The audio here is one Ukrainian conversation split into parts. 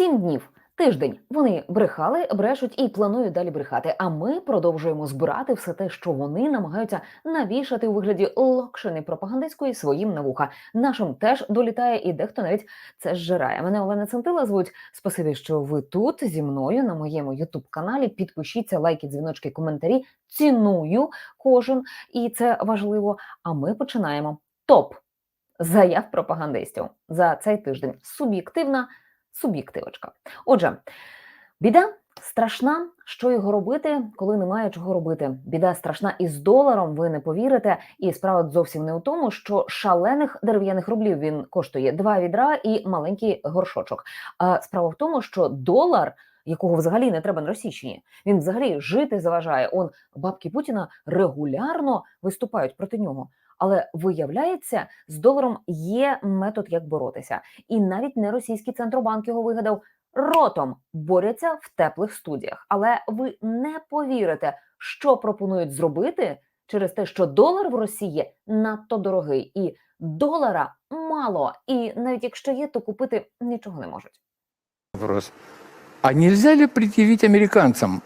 Сім днів. Тиждень вони брехали, брешуть і планують далі брехати. А ми продовжуємо збирати все те, що вони намагаються навішати у вигляді локшини пропагандистської своїм на вуха. Нашим теж долітає, і дехто навіть це зжирає. Мене Олена Центила звуть. Спасибі, що ви тут зі мною на моєму ютуб каналі. Підпишіться, лайки, дзвіночки, коментарі. Ціную кожен, і це важливо. А ми починаємо. Топ заяв пропагандистів за цей тиждень. Суб'єктивна суб'єктивочка. Отже, біда страшна. Що його робити, коли немає чого робити? Біда страшна із доларом. Ви не повірите. І справа зовсім не у тому, що шалених дерев'яних рублів він коштує два відра і маленький горшочок. А справа в тому, що долар. Якого взагалі не треба на Російщині, він взагалі жити заважає. Он бабки Путіна регулярно виступають проти нього. Але виявляється, з доларом є метод, як боротися, і навіть не російський центробанк його вигадав ротом борються в теплих студіях. Але ви не повірите, що пропонують зробити через те, що долар в Росії надто дорогий, і долара мало. І навіть якщо є, то купити нічого не можуть. Вопрос. А нельзя ли предъявить американцам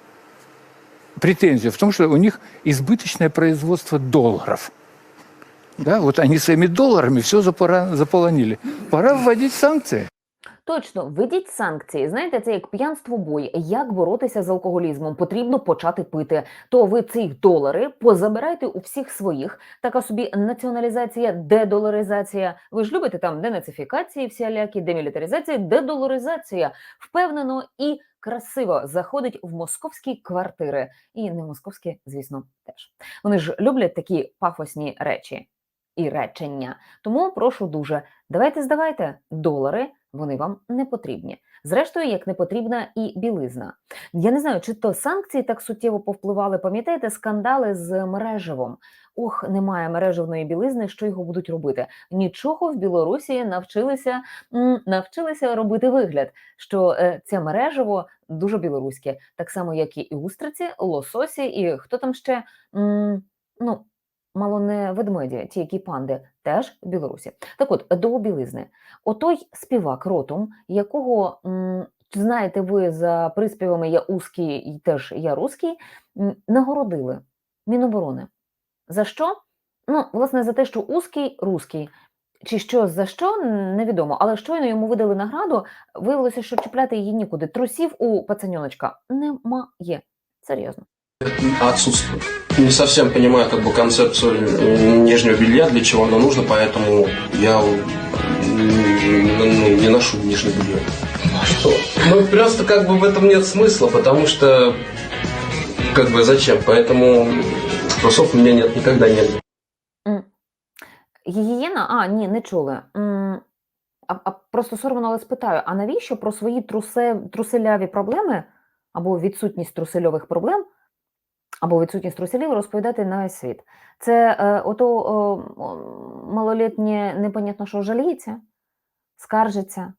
претензию в том, что у них избыточное производство долларов? Да, вот они своими долларами все заполонили. Пора вводить санкции. Точно, введіть санкції. Знаєте, це як п'янство бой. Як боротися з алкоголізмом? Потрібно почати пити. То ви ці долари позабирайте у всіх своїх. Така собі націоналізація, дедоларизація. Ви ж любите там денацифікації, всілякі, демілітаризація, дедоларизація. Впевнено і красиво заходить в московські квартири. І не московські, звісно, теж. Вони ж люблять такі пафосні речі і речення. Тому прошу дуже, давайте здавайте долари, вони вам не потрібні. Зрештою, як не потрібна і білизна. Я не знаю, чи то санкції так суттєво повпливали. Пам'ятаєте скандали з мережевом? Ох, немає мережевної білизни, що його будуть робити. Нічого в Білорусі навчилися навчилися робити вигляд, що е, це мережево дуже білоруське, так само як і устриці, лососі, і хто там ще ну. Мало не ведмеді, ті, які панди, теж Білорусі. Так от, до білизни. Отой співак ротом, якого знаєте ви за приспівами Я узкий і теж я руський, м, нагородили Міноборони. За що? Ну, власне, за те, що узкий руський. Чи що за що невідомо, але щойно йому видали награду, виявилося, що чіпляти її нікуди. Трусів у пацаньоночка немає. Серйозно. отсутствует Не совсем понимаю как бы концепцию э, нижнего белья, для чего оно нужно, поэтому я м, ну, не ношу нижнее белье. А что? Ну, просто как бы в этом нет смысла, потому что как бы зачем? Поэтому трусов у меня нет, никогда не было. М. Гігієна? А, ні, не чули. М, А, а просто соромно, але спитаю: а навіщо про свої трусе, труселяві проблеми або відсутність трусельових проблем, або відсутність труселів розповідати на весь світ? Це е, ото о, малолітнє непонятно, що жаліється, скаржиться,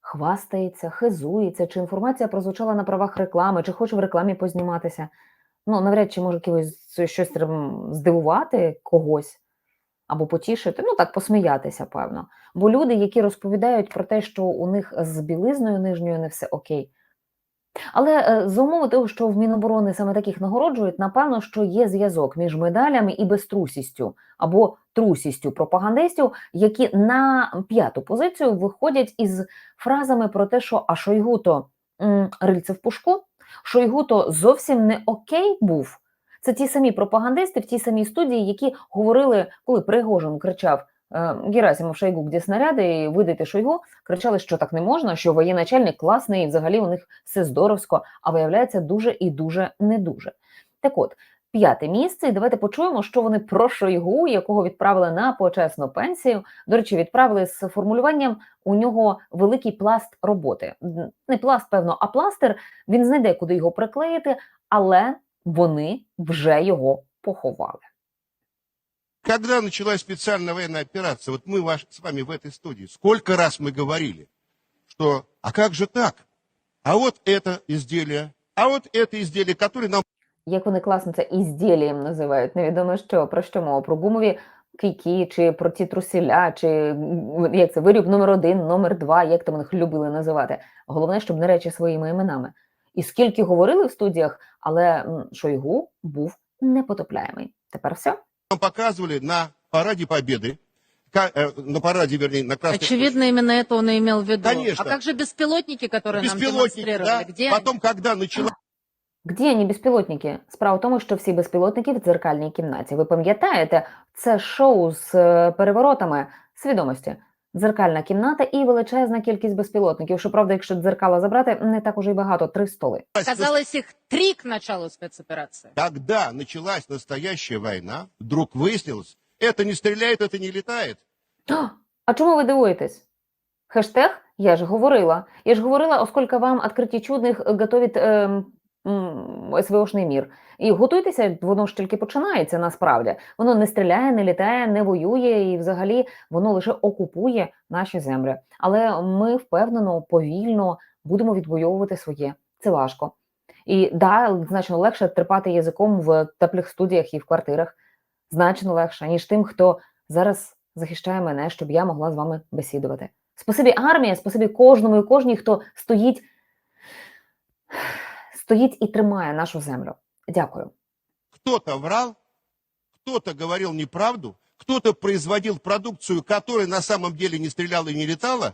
хвастається, хизується, чи інформація прозвучала на правах реклами, чи хоче в рекламі позніматися. Ну, навряд чи може якось щось здивувати когось або потішити, ну так посміятися, певно. Бо люди, які розповідають про те, що у них з білизною нижньою не все окей. Але е, за умови того, що в Міноборони саме таких нагороджують, напевно, що є зв'язок між медалями і безтрусістю або трусістю пропагандистів, які на п'яту позицію виходять із фразами про те, що а Шойгу то рильце в пушку, Шойгу то зовсім не окей був. Це ті самі пропагандисти в тій самій студії, які говорили, коли Пригожин кричав Герасимов Шойгу, де снаряди, і видайте Шойгу, кричали, що так не можна, що воєначальник класний, і взагалі у них все здоровсько, а виявляється дуже і дуже не дуже. Так от, п'яте місце, і давайте почуємо, що вони про Шойгу, якого відправили на почесну пенсію. До речі, відправили з формулюванням у нього великий пласт роботи. Не пласт, певно, а пластир. Він знайде, куди його приклеїти, але вони вже його поховали. Когда началась специальная военная операция, вот мы ваш, с вами в этой студии, сколько раз мы говорили, что а как же так? А вот это изделие, а вот это изделие, которое нам Як вони класно це ізділієм називають, невідомо що, про що мова, про гумові кійки, чи про ті трусіля, чи м, як це виріб номер один, номер два, як там їх любили називати. Головне, щоб не речі своїми іменами. І скільки говорили в студіях, але м, Шойгу був непотопляємий. Тепер все. Нам показывали на параде Победы, ка- э, на параде, вернее, на Красной Очевидно, именно это он и имел в виду. Конечно. А как же беспилотники, которые нам беспилотники, демонстрировали? да? Где Потом, когда началась Где они безпілотники? Справа в тому, що всі безпілотники в дзеркальній кімнаті. Ви пам'ятаєте, це шоу з е, переворотами свідомості. Дзеркальна кімната і величезна кількість безпілотників. Щоправда, якщо дзеркала забрати, не так уже й багато три столи. Казалось, их три к началу спецоперации. Когда началась настоящая война, вдруг выяснилось, это не стреляет, это не летает. А, А чому ви дивуєтесь? Хештег я ж говорила. Я ж говорила, оскільки вам відкриті чудних готовить ем, м, СВОшний мір. І готуйтеся, воно ж тільки починається насправді. Воно не стріляє, не літає, не воює, і взагалі воно лише окупує наші землі. Але ми впевнено, повільно будемо відвоювати своє. Це важко. І да, значно легше трепати язиком в теплих студіях і в квартирах. Значно легше, ніж тим, хто зараз захищає мене, щоб я могла з вами бесідувати. Спасибі армія, спасибі кожному і кожній, хто стоїть, стоїть і тримає нашу землю. Дякую. Кто-то врал, кто-то говорил неправду, кто-то производил продукцию, которая на самом деле не стреляла и не летала.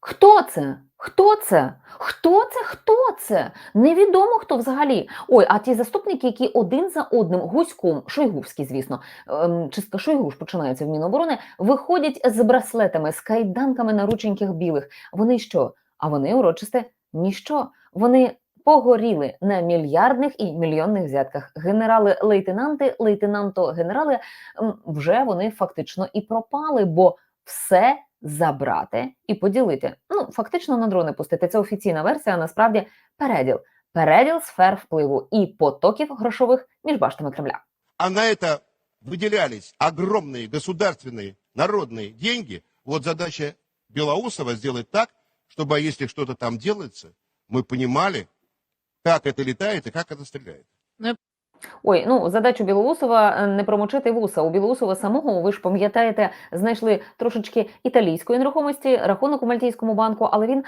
Хто це? Хто це? Хто це? Хто це? Невідомо хто взагалі. Ой, а ті заступники, які один за одним гуськом, Шойгувський, звісно, ем, чистка Шойгу ж починається в Міноборони, виходять з браслетами, з кайданками на рученьках білих. Вони що? А вони урочисте ніщо. Вони погоріли на мільярдних і мільйонних взятках. Генерали-лейтенанти, лейтенанто-генерали м, вже вони фактично і пропали, бо все забрати і поділити. Ну, фактично на дрони пустити. Це офіційна версія, а насправді переділ. Переділ сфер впливу і потоків грошових між баштами Кремля. А на это выделялись огромные государственные народные деньги. Вот задача Белоусова сделать так, чтобы если что-то там делается, мы понимали, как это летает и как это стреляет. Ой, ну задачу Білоусова е, не промочити вуса. У Білоусова самого, ви ж пам'ятаєте, знайшли трошечки італійської нерухомості, рахунок у Мальтійському банку, але він,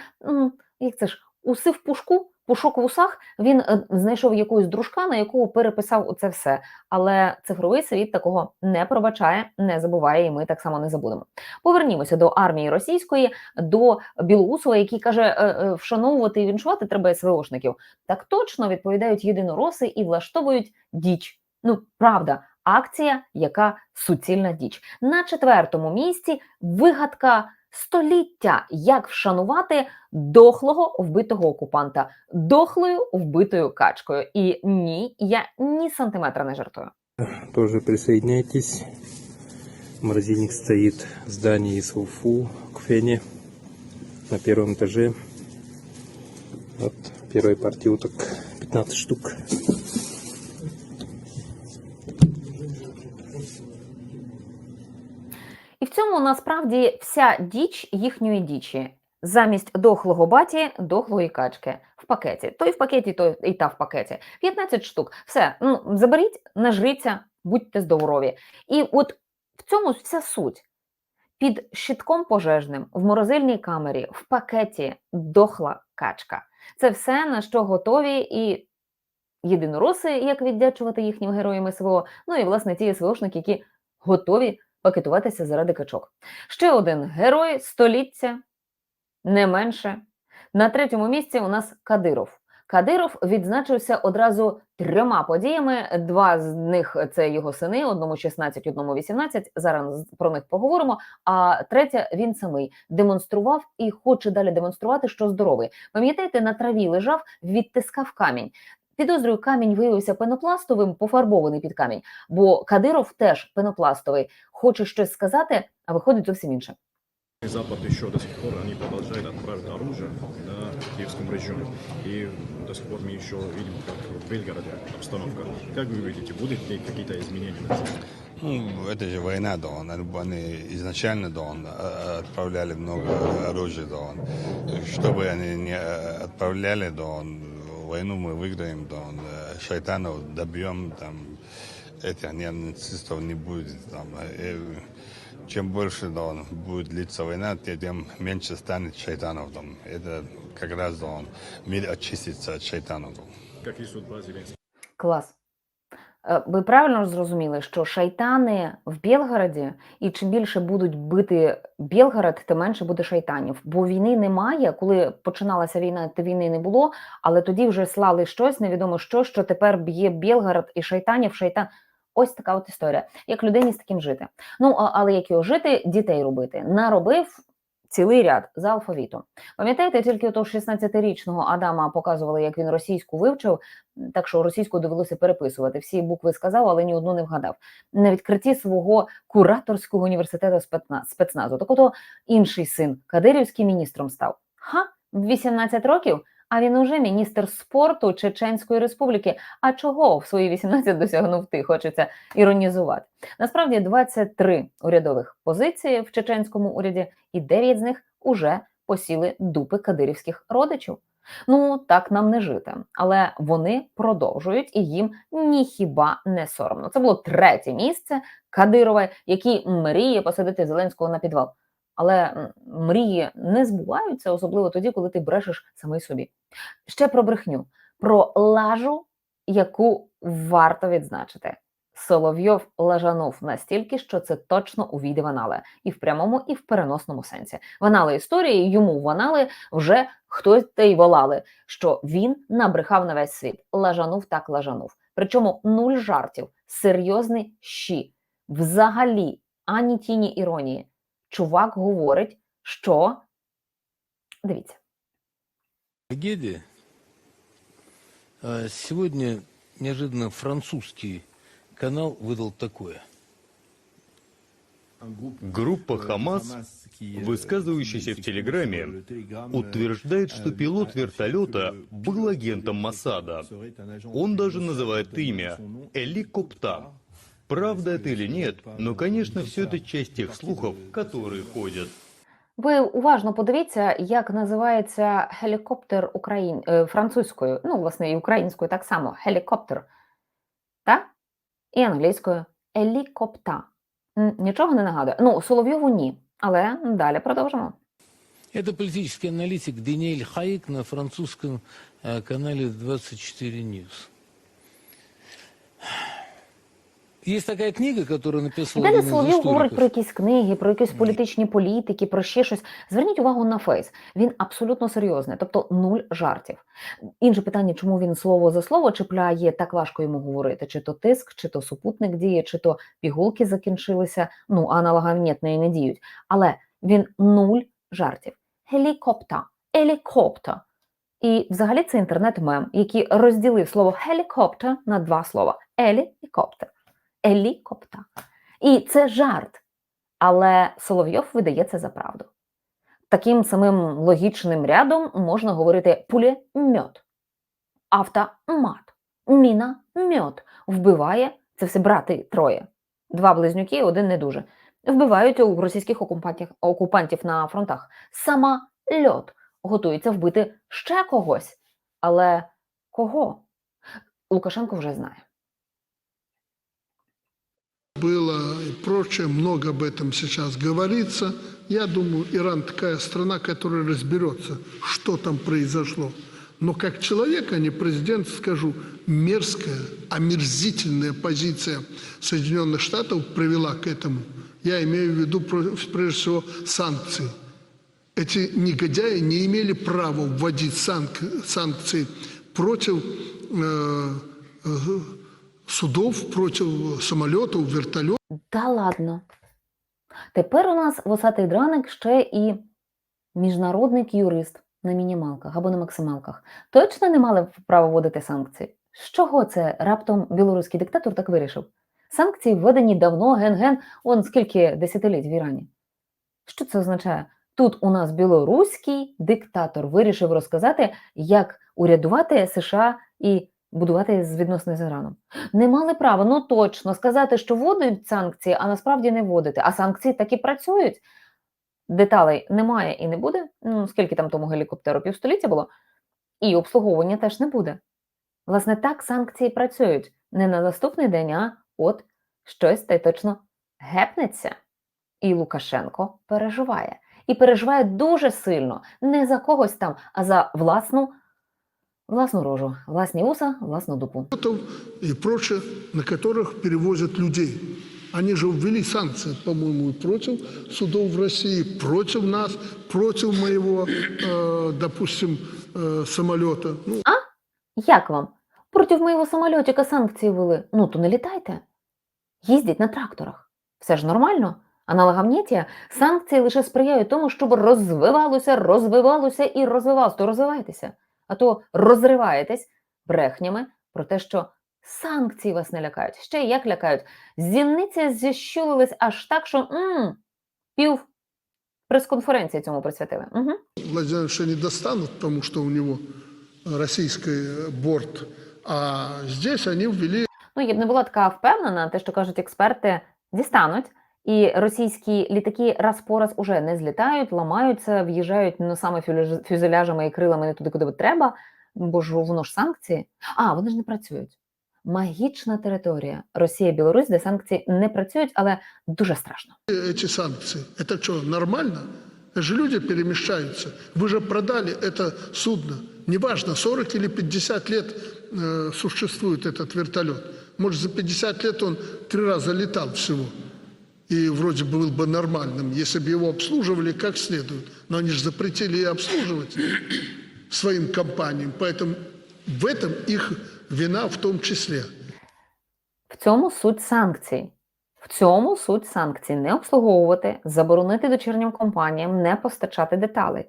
як це ж, уси в пушку, пушок в усах, він е, знайшов якогось дружка, на якого переписав оце все. Але цифровий світ такого не пробачає, не забуває, і ми так само не забудемо. Повернімося до армії російської, до Білоусова, який каже, е, е, вшановувати і віншувати треба СВОшників. Так точно відповідають єдинороси і влаштовують діч. Ну, правда, акція, яка суцільна діч. На четвертому місці вигадка століття, як вшанувати дохлого вбитого окупанта, дохлою вбитою качкою. І ні, я ні сантиметра не жартую. Тоже присоединяйтесь. Морозильник стоит в здании СУФУ к Фене на первом этаже. Вот первой партии уток 15 штук. І в цьому насправді вся діч їхньої дічі. Замість дохлого баті дохлої качки в пакеті. Той в пакеті, той і та в пакеті. 15 штук. Все, ну заберіть, нажріться, будьте здорові. І от в цьому вся суть. Під щитком пожежним в морозильній камері в пакеті дохла качка. Це все на що готові і єдинороси, як віддячувати їхнім героям СВО. Ну і власне ті СВОшники, які готові пакетуватися заради качок. Ще один герой століття, не менше. На третьому місці у нас Кадиров. Кадиров відзначився одразу трьома подіями. Два з них це його сини, одному 16, одному 18. Зараз про них поговоримо. А третя він самий демонстрував і хоче далі демонструвати, що здоровий. Пам'ятаєте, на траві лежав, відтискав камінь. Підозрюю, камінь виявився пенопластовим, пофарбований під камінь, бо Кадиров теж пенопластовий. Хоче щось сказати, а виходить зовсім інше. Запад еще до сих пор они продолжают отправить оружие на Киевском районе. И до сих пор мы еще видим, как в Белгороде обстановка. Как вы видите, будут ли какие-то изменения на этом? Ну, это же война, да, он, они изначально, да, он, э, отправляли много оружия, да, он. Что бы они не э, отправляли, да, он, войну мы выиграем, э, шайтанов добьем, там, этих нацистов не будет. Там, э, чем больше да, он, будет длиться война, тем меньше станет шайтанов. Там. Это как раз да, он, мир очистится от шайтанов. Там. Как и судьба Зеленского. Клас. Е, Ви правильно зрозуміли, що шайтани в Білгороді, і чим більше будуть бити Білгород, тим менше буде шайтанів. Бо війни немає. Коли починалася війна, то війни не було, але тоді вже слали щось, невідомо що, що тепер б'є Білгород і шайтанів, шайтан. Ось така от історія. Як людині з таким жити. Ну, але як його жити, дітей робити. Наробив цілий ряд за алфавітом. Пам'ятаєте, тільки того 16-річного Адама показували, як він російську вивчив, так що російську довелося переписувати. Всі букви сказав, але ні одну не вгадав. На відкритті свого кураторського університету спецна- спецназу. Так ото інший син Кадирівський міністром став. Ха, в 18 років, а він уже міністр спорту Чеченської республіки. А чого в свої 18 досягнув ти? Хочеться іронізувати. Насправді 23 урядових позиції в чеченському уряді, і 9 з них уже посіли дупи кадирівських родичів. Ну так нам не жити, але вони продовжують і їм ніхіба не соромно. Це було третє місце Кадирова, який мріє посадити Зеленського на підвал. Але мрії не збуваються, особливо тоді, коли ти брешеш самий собі. Ще про брехню, про лажу, яку варто відзначити. Соловйов лажанув настільки, що це точно увійде в анали, і в прямому, і в переносному сенсі. В анали історії йому в анали вже хтось та й волали, що він набрехав на весь світ. Лажанув так лажанув. Причому нуль жартів, серйозний щі. Взагалі, ані тіні іронії. Чувак говорить, що дивіться. Трагедия. А Сегодня неожиданно французский канал выдал такое. Группа «Хамас», высказывающаяся в Телеграме, утверждает, что пилот вертолета был агентом Масада. Он даже называет имя – Эликопта. Правда это или нет, но, конечно, все это часть тех слухов, которые ходят. Ви уважно подивіться, як називається гелікоптер Україн... е, французькою, ну, власне, і українською так само гелікоптер. Так? І англійською елікопта. М, Нічого не нагадує. Ну, Соловйову ні. Але далі продовжимо. Это политический аналитик Даниэль Хаик на французском э, канале 24 News. Есть такая книга, которую написал Далі Соловйов говорить про якісь книги, про якісь політичні політики, про ще щось. Зверніть увагу на фейс. Він абсолютно серйозний, тобто нуль жартів. Інше питання, чому він слово за слово чіпляє, так важко йому говорити. Чи то тиск, чи то супутник діє, чи то пігулки закінчилися. Ну, аналогамнітної не діють. Але він нуль жартів. Гелікопта, елікопта. І взагалі це інтернет-мем, який розділив слово гелікоптер на два слова: елі і коптер. Елікопта. І це жарт. Але Соловйов видає це за правду. Таким самим логічним рядом можна говорити пулемет, автомат, міномет. Вбиває це все брати троє. Два близнюки, один не дуже. Вбивають у російських окупантів, на фронтах. Самольот готується вбити ще когось. Але кого? Лукашенко вже знає. Было и прочее, много об этом сейчас говорится. Я думаю, Иран такая страна, которая разберется, что там произошло. Но как человек, а не президент, скажу, мерзкая, омерзительная позиция Соединенных Штатов привела к этому. Я имею в виду, прежде всего, санкции. Эти негодяи не имели права вводить санк- санкции против э, э, судов, против самолетов, вертолетов. Та ладно. Тепер у нас восатий драник ще і міжнародний юрист на мінімалках або на максималках. Точно не мали права вводити санкції? З чого це раптом білоруський диктатор так вирішив? Санкції введені давно, ген-ген, он скільки десятиліть в Ірані. Що це означає? Тут у нас білоруський диктатор вирішив розказати, як урядувати США і будувати з відносини з Іраном. Не мали права, ну точно, сказати, що вводять санкції, а насправді не вводити. А санкції таки працюють. Деталей немає і не буде. Ну, скільки там тому гелікоптеру півстоліття було, і обслуговування теж не буде. Власне, так санкції працюють не на наступний день, а от щось та й точно гепнеться. І Лукашенко переживає. І переживає дуже сильно, не за когось там, а за власну, власну рожу, власні уса, власну дупу. и прочее, на которых перевозят людей. Они же ввели санкции, по-моему, и против судов в России, против нас, против моего, э, допустим, э, самолета. Ну, Як вам? Проти моєго самольотика санкції ввели. Ну, то не літайте. Їздіть на тракторах. Все ж нормально. А на лагавнєті санкції лише сприяють тому, щоб розвивалося, розвивалося і розвивалося. То розвивайтеся. А то розриваєтесь брехнями про те, що санкції вас не лякають. Ще як лякають. Зіниці зіщулились аж так, що м пів прес-конференції цьому присвятили. Угу. Владимировича не достанут, потому что у него российский э, борт. А здесь они ввели Ну, я б не була така впевнена, те, що кажуть експерти, дістануть. І російські літаки раз по раз уже не злітають, ламаються, в'їжджають носами фюзеляж- фюзеляжами і крилами не туди, куди треба, бо ж воно ж санкції. А, вони ж не працюють. Магічна територія Росія, Білорусь, де санкції не працюють, але дуже страшно. эти санкции. Это что, нормально? Это же люди перемещаются. Вы же продали это судно. Неважно, 40 или 50 лет э, существует этот вертолет. Может, за 50 лет он три раза летал всего. И вроде бы был бы нормальным, если бы его обслуживали как следует. Но они же запретили и обслуживать своим компаниям. Поэтому в этом их вина в том числе. В цьому суть санкцій. В цьому суть санкцій не обслуговувати, заборонити дочірнім компаніям не постачати деталей.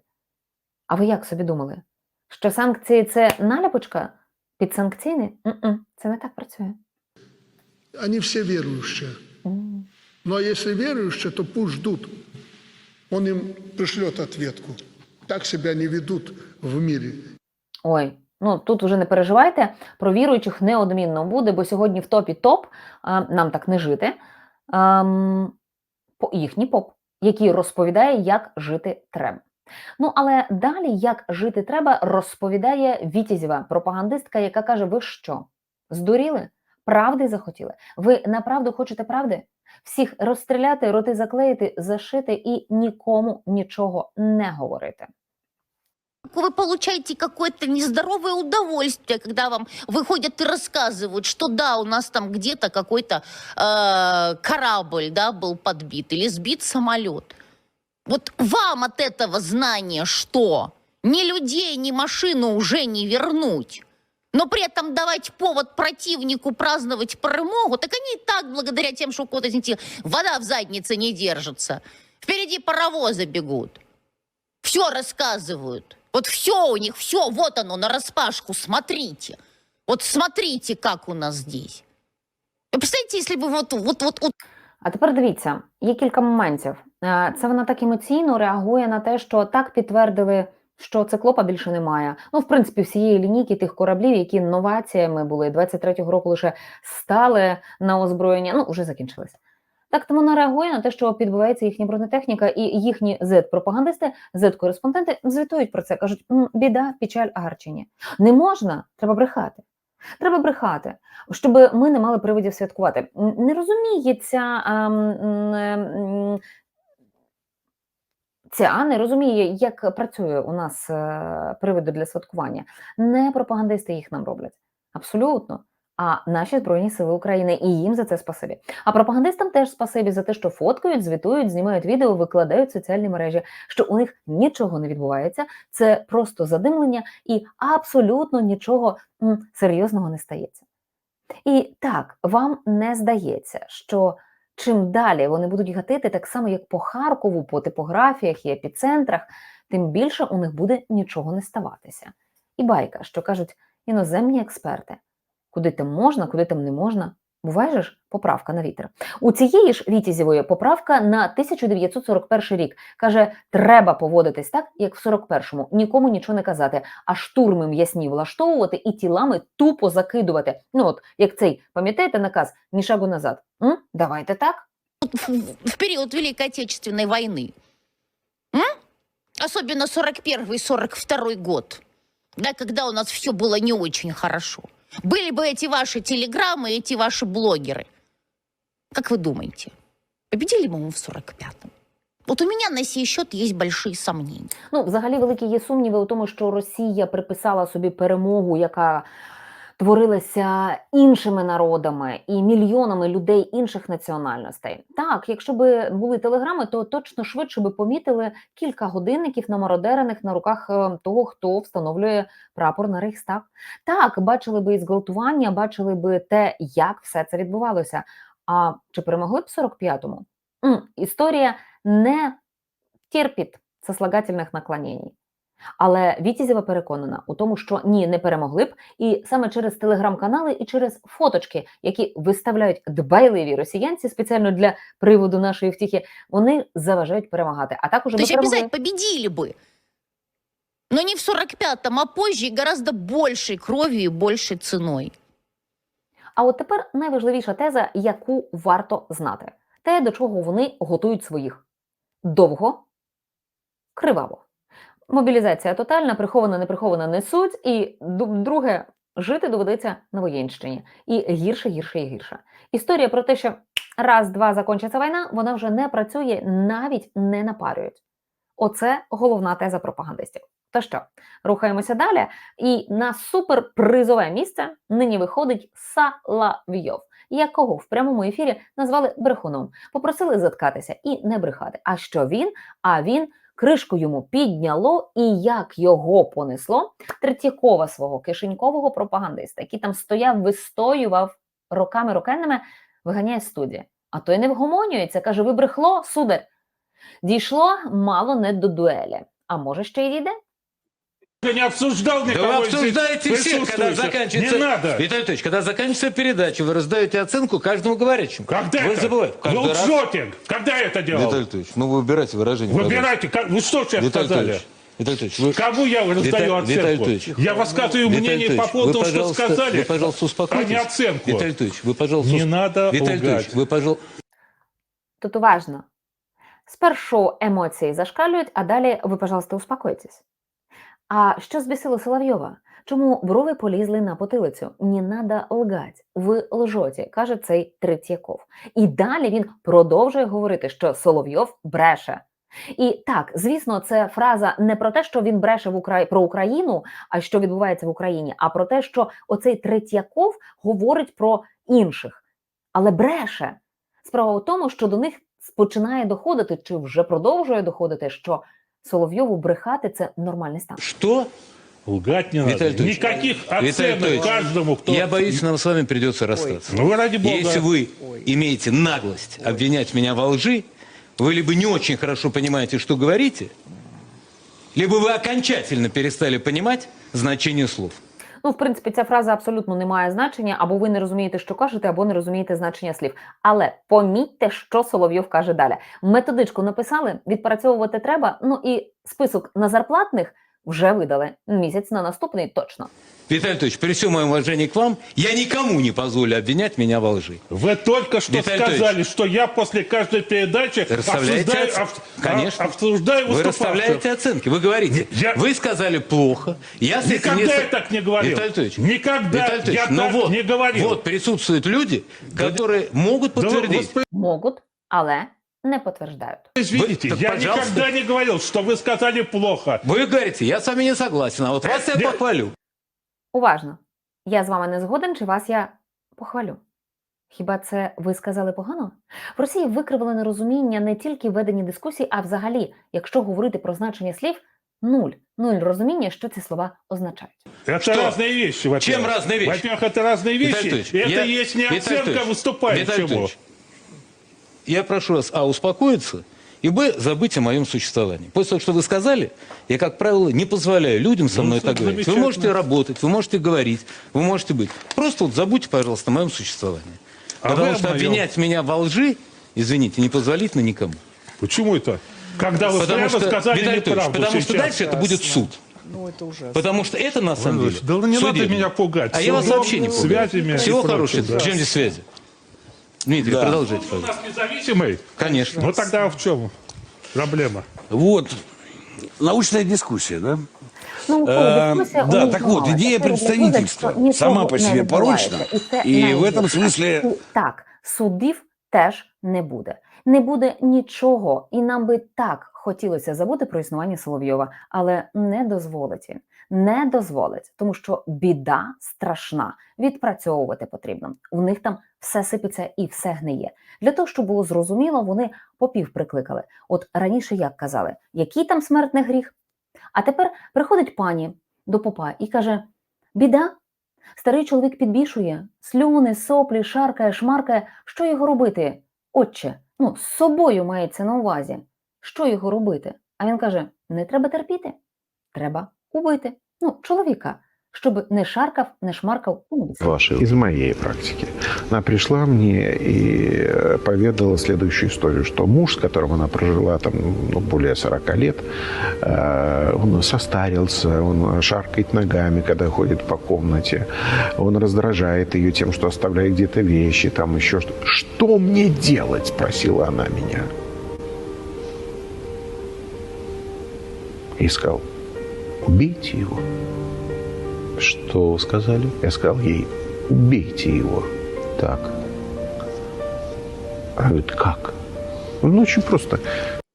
А ви як собі думали? Що санкції це наліпочка під санкційні? М-м, це не так працює. Они все верующие. М. Ну а если верующие, то пусть ждут. Он им пришлет ответку. Так себя не ведут в мире. Ой, ну тут вже не переживайте. Про віруючих неодмінно буде, бо сьогодні в топі топ а, нам так не жити. ам, по- їхній поп, який розповідає, як жити треба. Ну але далі, як жити треба, розповідає Вітязєва, пропагандистка, яка каже: Ви що? Здуріли? Правди захотіли? Ви направду хочете правди? Всіх розстріляти, роти заклеїти, зашити і нікому нічого не говорити. вы получаете какое-то нездоровое удовольствие, когда вам выходят и рассказывают, что да, у нас там где-то какой-то э, корабль, да, был подбит или сбит самолет. Вот вам от этого знания что? Ни людей, ни машину уже не вернуть. Но при этом давать повод противнику праздновать перемогу, так они и так, благодаря тем, что у кого-то, извините, вода в заднице не держится. Впереди паровозы бегут. Все рассказывают. Вот все у них, все, вот оно, на распашку, смотрите. Вот смотрите, как у нас здесь. Вы представляете, если бы вот, вот, вот, вот А тепер дивіться, є кілька моментів. Е, Це вона так емоційно реагує на те, що так підтвердили, що циклопа більше немає. Ну, в принципі, всієї лінійки тих кораблів, які новаціями були 23-го року, лише стали на озброєння, ну вже закінчились. Так то вона реагує на те, що підбивається їхня бронетехніка, і їхні Z-пропагандисти, Z-кореспонденти звітують про це, кажуть: біда, печаль, агарчині. Не можна, треба брехати. Треба брехати, щоб ми не мали приводів святкувати. Не розуміється ем, ем, ця не розуміє, як працює у нас е, приводи для святкування. Не пропагандисти їх нам роблять. Абсолютно. А наші Збройні Сили України і їм за це спасибі. А пропагандистам теж спасибі за те, що фоткають, звітують, знімають відео, викладають в соціальні мережі, що у них нічого не відбувається, це просто задимлення і абсолютно нічого серйозного не стається. І так, вам не здається, що чим далі вони будуть гатити, так само як по Харкову, по типографіях і епіцентрах, тим більше у них буде нічого не ставатися. І байка, що кажуть іноземні експерти, куди там можна, куди там не можна. Буває ж поправка на вітер. У цієї ж Вітязєвої поправка на 1941 рік каже: треба поводитись так, як в 41-му, нікому нічого не казати, а штурми м'ясні влаштовувати і тілами тупо закидувати. Ну от як цей, пам'ятаєте наказ ні шагу назад? М? Давайте так. в, в период Великой Отечественной войны. М? Особенно 41-42 год, да, когда у нас все было не очень хорошо. Были бы эти ваши телеграммы, эти ваши блогеры. Как вы думаете, победили бы мы в 45-м? Вот у меня на сей счет есть большие сомнения. Ну, взагалі, великі є сумніви у тому, що Росія приписала собі перемогу, яка творилася іншими народами і мільйонами людей інших національностей. Так, якщо би були телеграми, то точно швидше би помітили кілька годинників намародерених на руках е, того, хто встановлює прапор на Рейхстаг. Так, бачили би і зґвалтування, бачили би те, як все це відбувалося. А чи перемогли б в 45-му? М, історія не терпить сослагательних наклонень. Але Вітізєва переконана у тому, що ні, не перемогли б, і саме через телеграм-канали і через фоточки, які виставляють дбайливі росіянці спеціально для приводу нашої втіхи, вони заважають перемагати. А також То ми есть перемогли. обязательно победили. Но не в 45-м, а позже гораздо большей кровью и большей ценой. А от тепер найважливіша теза, яку варто знати: те, до чого вони готують своїх довго, криваво. Мобілізація тотальна, прихована, не прихована не суть. І друге, жити доведеться на воєнщині. І гірше, гірше і гірше. Історія про те, що раз-два закінчиться війна, вона вже не працює, навіть не напарюють. Оце головна теза пропагандистів. То що, рухаємося далі. І на суперпризове місце нині виходить Салавйов, якого в прямому ефірі назвали брехуном. Попросили заткатися і не брехати. А що він? А він кришку йому підняло, і як його понесло Третьякова свого кишенькового пропагандиста, який там стояв, вистоював роками рокенними, виганяє з. А той не вгомонюється, каже: ви брехло, сударь. Дійшло мало не до дуелі. А може ще й дійде? Я не обсуждал Да никого вы из обсуждаете здесь всех, когда присутствующих. заканчивается... Не надо. Виталий Анатольевич, когда заканчивается передача, вы раздаете оценку каждому говорящему. Когда Вы это? забываете. Вы Каждый раз. лжете. Когда я это делал? Виталий Анатольевич, ну вы выбирайте выражение. Выбирайте. Как- Вы что сейчас Виталий сказали? Анатольевич, Виталий Анатольевич, вы... Кому я раздаю Виталий- оценку? Виталий Анатольевич. я высказываю Виталий мнение по Анатольевич, поводу вы, того, что пожалуйста, сказали, Вы, пожалуйста, а успокойтесь. не оценку. Виталий Анатольевич, вы, пожалуйста... Не усп- надо Виталий лгать. Анатольевич, вы, пожалуйста... Тут уважно. Спершу емоції зашкалюють, а далі ви, пожалуйста, успокойтесь. А що збісило Соловйова? Чому брови полізли на потилицю? Не надо лгать. Ви лжоті, каже цей Третьяков. І далі він продовжує говорити, що Соловйов бреше. І так, звісно, це фраза не про те, що він бреше в Украї... про Україну, а що відбувається в Україні, а про те, що оцей Третьяков говорить про інших, але бреше. Справа у тому, що до них починає доходити, чи вже продовжує доходити, що Соловйову брехати це нормальний стан. Что? Лгать не Виталий надо. Анатольевич, Никаких Виталий оценок Анатольевич, каждому, кто... Я боюсь, нам с вами придется расстаться. Ну вы ради бога. Если вы имеете наглость обвинять меня во лжи, вы либо не очень хорошо понимаете, что говорите, либо вы окончательно перестали понимать значение слов. Ну, в принципі, ця фраза абсолютно не має значення, або ви не розумієте, що кажете, або не розумієте значення слів. Але помітьте, що Соловйов каже далі. Методичку написали, відпрацьовувати треба. Ну і список на зарплатних вже видали. Місяць на наступний точно. Виталий Анатольевич, при всем моем уважении к вам, я никому не позволю обвинять меня во лжи. Вы только что Виталий сказали, Анатольевич. что я после каждой передачи Расставляете обсуждаю, оценки? об- Конечно. обсуждаю Вы расставляете оценки. Вы говорите, Я- вы сказали плохо. Я с этим Никогда не... я так не говорил. Виталий Анатольевич, Никогда Виталий Анатольевич, я так вот, не говорил. Вот присутствуют люди, которые могут Да вы подтвердить. Можуть, але не підтверджують. Извините, Вы- так, я пожалуйста. никогда не говорил, что вы сказали плохо. Вы говорите, я с вами не согласен, а вот вас я Нет. похвалю. Уважно. Я з вами не згоден, чи вас я похвалю? Хіба це ви сказали погано? В Росії викривлене розуміння не тільки в веденні дискусій, а взагалі, якщо говорити про значення слів, нуль. Нуль розуміння, що ці слова означають. Это Что? разные вещи, во-первых. Чем разные вещи? Во-первых, это разные Виталий вещи. Анатольевич, это я- есть не Виталий оценка Анатольевич, выступающему. Виталий Анатольевич, Я прошу вас, а, успокоиться, и, б, забыть о моем существовании. После того, что вы сказали, я, как правило, не позволяю людям со Ну, мной так говорить. Вы можете работать, вы можете говорить, вы можете быть. Просто вот забудьте, пожалуйста, о моем существовании. А Потому что о моем. обвинять меня во лжи, извините, непозволительно никому. Почему это? Когда вы потому прямо что, сказали Виталий неправду потому что сейчас. дальше это будет суд. Потому что это на самом деле Да не надо судебное. меня пугать. А я вас вообще не пугаю. связями Всего хорошего. да. Чем здесь связи? Дмитрий, продолжайте, У нас независимый? Конечно. Ну тогда в чем проблема? Вот, научная дискуссия, да? Наукова Е, дискусія да, так от, відбувалася. ідея Це представительства сама по себе порочна, І, і в этом А су- Так, судів теж не буде. Не буде нічого, і нам би так хотілося забути про існування Соловйова, але не дозволить він. Не дозволить, тому що біда страшна. Відпрацьовувати потрібно. У них там все сипеться і все гниє. Для того, щоб було зрозуміло, вони попів прикликали. От раніше як казали, який там смертний гріх? А тепер приходить пані до попа і каже: біда, старий чоловік підбішує, слюни, соплі, шаркає, шмаркає. Що його робити? Отче, ну, з собою мається на увазі. Що його робити? А він каже: не треба терпіти, треба убити. Ну, чоловіка, щоб не шаркав, не шмаркав у вулиці. Вашей, из моей практики. Она пришла мне и э, поведала следующую историю, что муж, с которым она прожила там ну, более 40 лет, он состарился, он шаркает ногами, когда ходит по комнате, он раздражает ее тем, что оставляет где-то вещи, там еще что Что мне делать, спросила она меня. И сказал, убейте его. Что вы сказали? Я сказал ей, убейте его. Так. Она говорит, как? Ну, очень просто.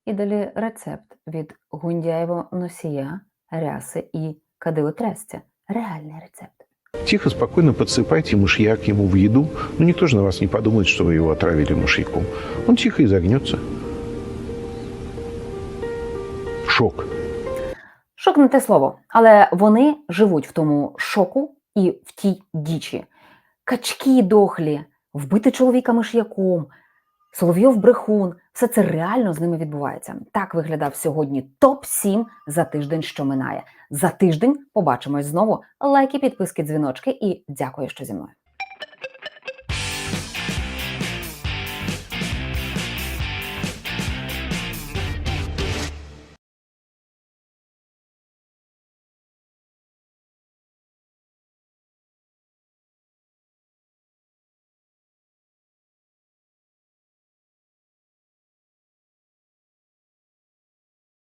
І далі рецепт від Гундяєва носія, ряси і кадилотрястя. Реальний рецепт. Тихо, спокойно подсыпайте мышьяк ему в еду. Ну, никто же на вас не подумает, что вы его отравили мышьяком. Он тихо и загнется. Шок. Шок не те слово, але вони живуть в тому шоку і в тій дічі. Качки дохлі, вбити чоловіка миш'яком, Соловйов брехун. Все це реально з ними відбувається. Так виглядав сьогодні топ-7 за тиждень, що минає. За тиждень побачимось знову. Лайки, підписки, дзвіночки і дякую, що зі мною.